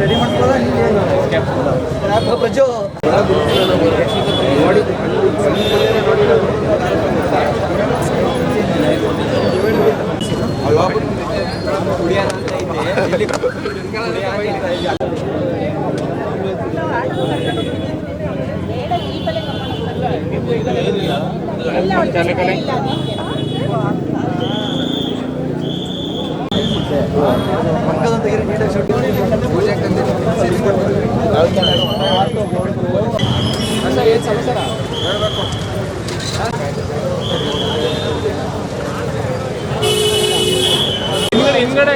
Ready ಮಾಡ್ಕೊಳ್ಳೋದಾ ನೀವು ಪ್ರಜು ಪಕ್ಕದ ತೆಗೀರಿ ಹಿಂದ್ಗಡೆ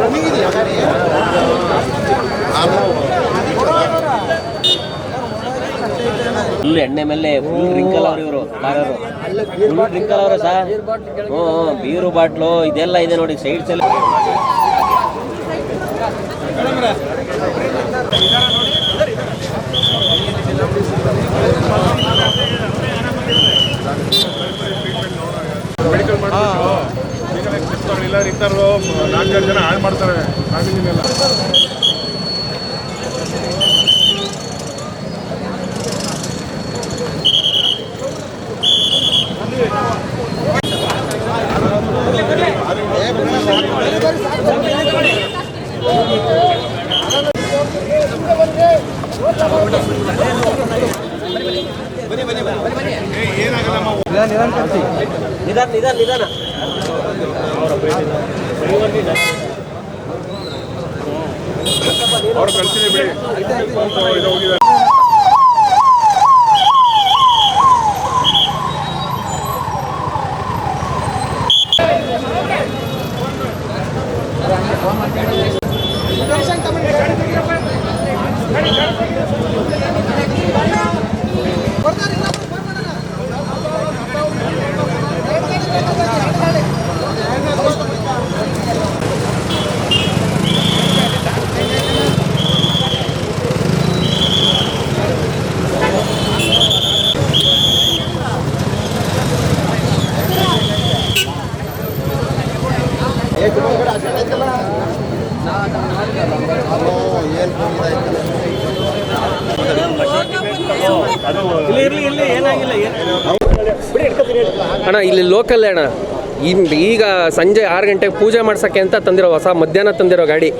ರನ್ನಿಂಗ್ ಇದೆಯಾ ಹಿಂದ್ಗಡೆ ಎಣ್ಣೆ ಮೇಲೆ ಫುಲ್ ಡ್ರಿಂಕಲ್ ಅವ್ರು ಇವರು ಕಾರರು ಫುಲ್ ಡ್ರಿಂಕಲ್ ಅವ್ರ ಸರ್ ಹ್ಞೂ ಬೀರು ಬಾಟ್ಲು ಇದೆಲ್ಲ ಇದೆ ನೋಡಿ ಸೈಡ್ಸ್ ಎಲ್ಲ. ಮೆಡಿಕಲ್ ಇಲ್ಲ ಇತರ ನಾಲ್ಕು ಜನ ಹಾಳು ಮಾಡ್ತಾರೆ ನಿಧಾನ ನಿಧಾನ ನಿಧಾನ ಅವ್ರು ಕಳ್ಸಿದೆ ಬಿಡಿ ಇದು ಅಣ್ಣ, ಇಲ್ಲಿ ಲೋಕಲ್ ಅಣ್ಣ. ಈಗ ಸಂಜೆ ಆರು ಗಂಟೆಗೆ ಪೂಜೆ ಮಾಡ್ಸೋಕ್ಕೆ ಅಂತ ತಂದಿರೋ ಹೊಸ ಮಧ್ಯಾಹ್ನ ತಂದಿರೋ ಗಾಡಿ.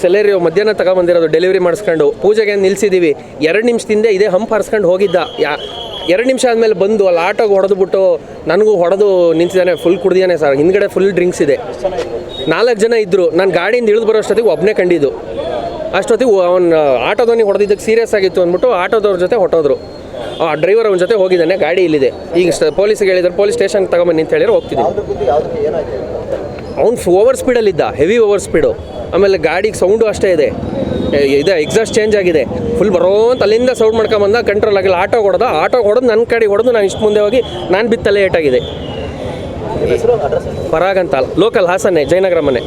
ಸೆಲೆರಿ ಮಧ್ಯಾಹ್ನ ತಗೊಂಬಂದಿರೋದು ಡೆಲಿವರಿ ಮಾಡಿಸ್ಕೊಂಡು ಪೂಜೆಗೆ ನಿಲ್ಸಿದ್ದೀವಿ ಎರಡು ನಿಮಿಷದಿಂದ ಇದೇ ಹಂಪ್ ಹರ್ಸ್ಕೊಂಡು ಹೋಗಿದ್ದ. ಯಾ ಎರಡು ನಿಮಿಷ ಆದಮೇಲೆ ಬಂದು ಅಲ್ಲಿ ಆಟೋಗೆ ಹೊಡೆದ್ಬಿಟ್ಟು ನನಗೂ ಹೊಡೆದು ನಿಂತಿದ್ದಾನೆ ಫುಲ್ ಕುಡ್ದಿದ್ದಾನೆ ಸರ್. ಹಿಂದ್ಗಡೆ ಫುಲ್ ಡ್ರಿಂಕ್ಸ್ ಇದೆ. ನಾಲ್ಕು ಜನ ಇದ್ದರು ನಾನು ಗಾಡಿಯಿಂದ ಇಳಿದು ಬರೋ ಅಷ್ಟೊತ್ತಿಗೆ ಒಬ್ಬನೇ ಕಂಡಿದ್ದು. ಅಷ್ಟೊತ್ತಿಗೆ ಅವನು ಆಟೋದವನಿಗೆ ಹೊಡೆದಿದ್ದಕ್ಕೆ ಸೀರಿಯಸ್ ಆಗಿತ್ತು ಅಂದ್ಬಿಟ್ಟು ಆಟೋದವ್ರ ಜೊತೆ ಹೊಟ್ಟೋದ್ರು ಆ ಡ್ರೈವರ್ ಅವನ ಜೊತೆ ಹೋಗಿದ್ದಾನೆ ಗಾಡಿ ಇಲ್ಲಿದೆ. ಈಗ ಪೊಲೀಸ್ಗೆ ಹೇಳಿದ್ರೆ ಪೊಲೀಸ್ ಸ್ಟೇಷನ್ ತಗೊಂಬನ್ನಿ ಅಂತ ಹೇಳಿದ್ರೆ ಹೋಗ್ತಿದ್ದೀವಿ ಅವ್ನು ಓವರ್ ಸ್ಪೀಡಲ್ಲಿದ್ದ ಹೆವಿ ಓವರ್ ಸ್ಪೀಡು ಆಮೇಲೆ ಗಾಡಿಗೆ ಸೌಂಡು ಅಷ್ಟೇ ಇದೆ. ಇದೆ ಎಕ್ಸಾಸ್ಟ್ ಚೇಂಜ್ ಆಗಿದೆ. ಫುಲ್ ಬರೋ ಅಂತ ಅಲ್ಲಿಂದ ಸೌಂಡ್ ಮಾಡ್ಕೊಂಬಂದ ಕಂಟ್ರೋಲ್ ಆಗಿಲ್ಲ. ಆಟೋ ಹೊಡೆದ ಆಟೋ ಹೊಡೆದು ನನ್ನ ಕಡೆ ಹೊಡೆದು ನಾನು ಇಷ್ಟು ಮುಂದೆ ಹೋಗಿ ನಾನು ಬಿತ್ತಲೇ ಏಟಾಗಿದೆ ಪರಾಗ್ ಲೋಕಲ್ ಹಾಸನ್ನೇ ಜಯನಗರ ಮನೆ.